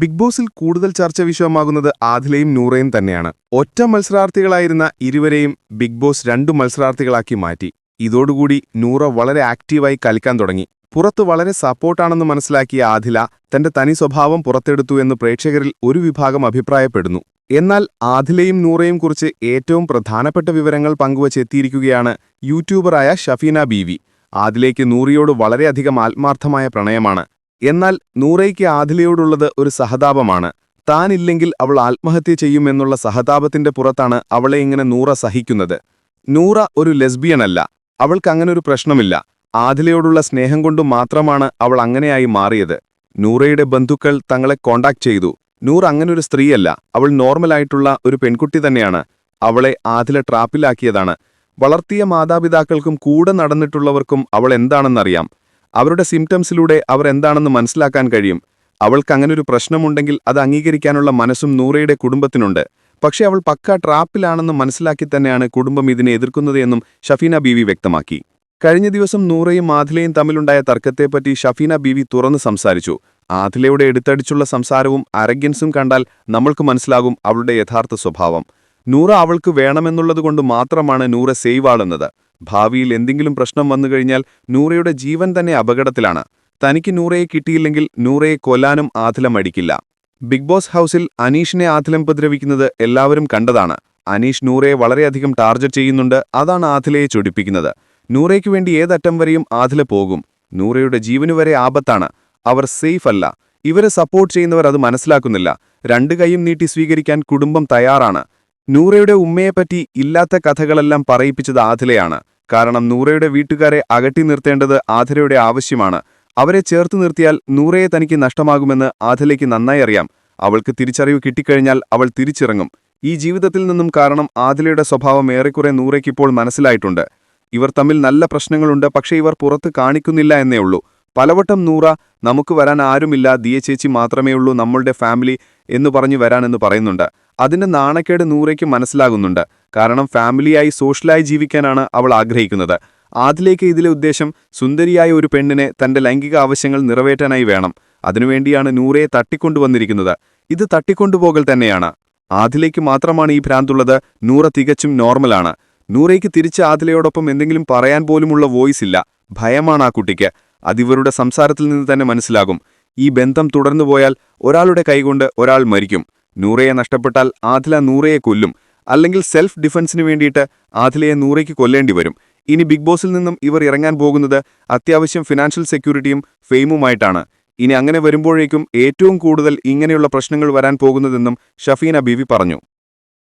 Big ബോസിൽ കൂടുതൽ ചർച്ച വിഷയമാകുന്നത് ആദിലയും നൂറയും തന്നെയാണ്. ഒറ്റ മത്സരാർത്ഥികളായിരുന്ന ഇരുവരെയും ബിഗ് ബോസ് രണ്ടു മത്സരാർത്ഥികളാക്കി മാറ്റി. ഇതോടുകൂടി നൂറ വളരെ ആക്റ്റീവായി കളിക്കാൻ തുടങ്ങി. പുറത്ത് വളരെ സപ്പോർട്ടാണെന്ന് മനസ്സിലാക്കിയ ആദില തന്റെ തനി സ്വഭാവം പുറത്തെടുത്തു എന്ന് പ്രേക്ഷകരിൽ ഒരു വിഭാഗം അഭിപ്രായപ്പെടുന്നു. എന്നാൽ ആദിലയും നൂറയും കുറിച്ച് ഏറ്റവും പ്രധാനപ്പെട്ട വിവരങ്ങൾ പങ്കുവച്ചെത്തിയിരിക്കുകയാണ് യൂട്യൂബറായ ഷഫീന ബീവി. ആദിലേക്ക് നൂറിയോട് വളരെയധികം ആത്മാർത്ഥമായ പ്രണയമാണ്. എന്നാൽ നൂറയ്ക്ക് ആദിലയോടുള്ളത് ഒരു സഹതാപമാണ്. താനില്ലെങ്കിൽ അവൾ ആത്മഹത്യ ചെയ്യുമെന്നുള്ള സഹതാപത്തിന്റെ പുറത്താണ് അവളെ ഇങ്ങനെ നൂറ സഹിക്കുന്നത്. നൂറ ഒരു ലെസ്ബിയനല്ല. അവൾക്ക് അങ്ങനൊരു പ്രശ്നമില്ല. ആദിലയോടുള്ള സ്നേഹം കൊണ്ടു മാത്രമാണ് അവൾ അങ്ങനെയായി മാറിയത്. നൂറയുടെ ബന്ധുക്കൾ തങ്ങളെ കോണ്ടാക്ട് ചെയ്തു. നൂർ അങ്ങനൊരു സ്ത്രീയല്ല. അവൾ നോർമലായിട്ടുള്ള ഒരു പെൺകുട്ടി തന്നെയാണ്. അവളെ ആദില ട്രാപ്പിലാക്കിയതാണ്. വളർത്തിയ മാതാപിതാക്കൾക്കും കൂടെ നടന്നിട്ടുള്ളവർക്കും അവൾ എന്താണെന്നറിയാം. അവരുടെ സിംറ്റംസിലൂടെ അവർ എന്താണെന്ന് മനസ്സിലാക്കാൻ കഴിയും. അവൾക്ക് അങ്ങനൊരു പ്രശ്നമുണ്ടെങ്കിൽ അത് അംഗീകരിക്കാനുള്ള മനസ്സും നൂറയുടെ കുടുംബത്തിനുണ്ട്. പക്ഷേ അവൾ പക്ക ട്രാപ്പിലാണെന്ന് മനസ്സിലാക്കി തന്നെയാണ് കുടുംബം ഇതിനെ എതിർക്കുന്നത് എന്നും ഷഫീന ബീവി വ്യക്തമാക്കി. കഴിഞ്ഞ ദിവസം നൂറയും ആധിലയും തമ്മിലുണ്ടായ തർക്കത്തെപ്പറ്റി ഷഫീന ബീവി തുറന്ന് സംസാരിച്ചു. ആധിലയുടെ എടുത്തടിച്ചുള്ള സംസാരവും അരഗ്യൻസും കണ്ടാൽ നമ്മൾക്ക് മനസ്സിലാകും അവളുടെ യഥാർത്ഥ സ്വഭാവം. നൂറ അവൾക്ക് വേണമെന്നുള്ളതുകൊണ്ട് മാത്രമാണ് നൂറ സേവ് ഭാവിയിൽ എന്തെങ്കിലും പ്രശ്നം വന്നു കഴിഞ്ഞാൽ നൂറയുടെ ജീവൻ തന്നെ അപകടത്തിലാണ്. തനിക്ക് നൂറയെ കിട്ടിയില്ലെങ്കിൽ നൂറയെ കൊല്ലാനും ആധിലം അടിക്കില്ല. ബിഗ് ബോസ് ഹൗസിൽ അനീഷിനെ ആധിലം ഉപദ്രവിക്കുന്നത് എല്ലാവരും കണ്ടതാണ്. അനീഷ് നൂറയെ വളരെയധികം ടാർഗറ്റ് ചെയ്യുന്നുണ്ട് അതാണ് ആധിലയെ ചൊടിപ്പിക്കുന്നത്. നൂറയ്ക്ക് വേണ്ടി ഏതറ്റം വരെയും ആധില പോകും. നൂറയുടെ ജീവനു വരെ ആപത്താണ്. അവർ സേഫ് അല്ല. ഇവരെ സപ്പോർട്ട് ചെയ്യുന്നവർ അത് മനസ്സിലാക്കുന്നില്ല. രണ്ട് കൈയും നീട്ടി സ്വീകരിക്കാൻ കുടുംബം തയ്യാറാണ്. നൂറയുടെ ഉമ്മയെപ്പറ്റി ഇല്ലാത്ത കഥകളെല്ലാം പറയിപ്പിച്ചത് ആധിലയാണ് കാരണം നൂറയുടെ വീട്ടുകാരെ അകറ്റി നിർത്തേണ്ടത് ആധിലയുടെ ആവശ്യമാണ്. അവരെ ചേർത്ത് നിർത്തിയാൽ നൂറയെ തനിക്ക് നഷ്ടമാകുമെന്ന് ആധിലയ്ക്ക് നന്നായി അറിയാം. അവൾക്ക് തിരിച്ചറിവ് കിട്ടിക്കഴിഞ്ഞാൽ അവൾ തിരിച്ചിറങ്ങും. ഈ ജീവിതത്തിൽ നിന്നും കാരണം ആദിലയുടെ സ്വഭാവം ഏറെക്കുറെ നൂറയ്ക്കിപ്പോൾ മനസ്സിലായിട്ടുണ്ട്. ഇവർ തമ്മിൽ നല്ല പ്രശ്നങ്ങളുണ്ട് പക്ഷേ ഇവർ പുറത്ത് കാണിക്കുന്നില്ല എന്നേ ഉള്ളൂ. പലവട്ടം നൂറ നമുക്ക് വരാൻ ആരുമില്ല ദിയ ചേച്ചി മാത്രമേ ഉള്ളൂ നമ്മളുടെ ഫാമിലി എന്ന് പറഞ്ഞു വരാനെന്ന് പറയുന്നുണ്ട്. അതിന്റെ നാണക്കേട് നൂറയ്ക്ക് മനസ്സിലാകുന്നുണ്ട്. കാരണം ഫാമിലിയായി സോഷ്യലായി ജീവിക്കാനാണ് അവൾ ആഗ്രഹിക്കുന്നത്. ആദിലേക്ക് ഇതിലെ ഉദ്ദേശം സുന്ദരിയായ ഒരു പെണ്ണിനെ തന്റെ ലൈംഗിക ആവശ്യങ്ങൾ നിറവേറ്റാനായി വേണം. അതിനുവേണ്ടിയാണ് നൂറയെ തട്ടിക്കൊണ്ടുവന്നിരിക്കുന്നത്. ഇത് തട്ടിക്കൊണ്ടുപോകൽ തന്നെയാണ്. ആദിലേക്ക് മാത്രമാണ് ഈ ഭ്രാന്തുള്ളത്. നൂറ തികച്ചും നോർമലാണ്. നൂറയ്ക്ക് തിരിച്ച് ആദിലയോടൊപ്പം എന്തെങ്കിലും പറയാൻ പോലുമുള്ള വോയിസ് ഇല്ല. ഭയമാണ് ആ കുട്ടിക്ക്. അതിവരുടെ സംസാരത്തിൽ നിന്ന് തന്നെ മനസ്സിലാകും. ഈ ബന്ധം തുടർന്നു പോയാൽ ഒരാളുടെ കൈകൊണ്ട് ഒരാൾ മരിക്കും. നൂറയെ നഷ്ടപ്പെട്ടാൽ ആദില നൂറയെ കൊല്ലും. അല്ലെങ്കിൽ സെൽഫ് ഡിഫൻസിന് വേണ്ടിയിട്ട് ആദിലയെ നൂറയ്ക്ക് കൊല്ലേണ്ടി വരും. ഇനി ബിഗ് ബോസിൽ നിന്നും ഇവർ ഇറങ്ങാൻ പോകുന്നത് അത്യാവശ്യം ഫിനാൻഷ്യൽ സെക്യൂരിറ്റിയും ഫെയിമുമായിട്ടാണ്. ഇനി അങ്ങനെ വരുമ്പോഴേക്കും ഏറ്റവും കൂടുതൽ ഇങ്ങനെയുള്ള പ്രശ്നങ്ങൾ വരാൻ പോകുന്നതെന്നും ഷഫീന ബീവി പറഞ്ഞു.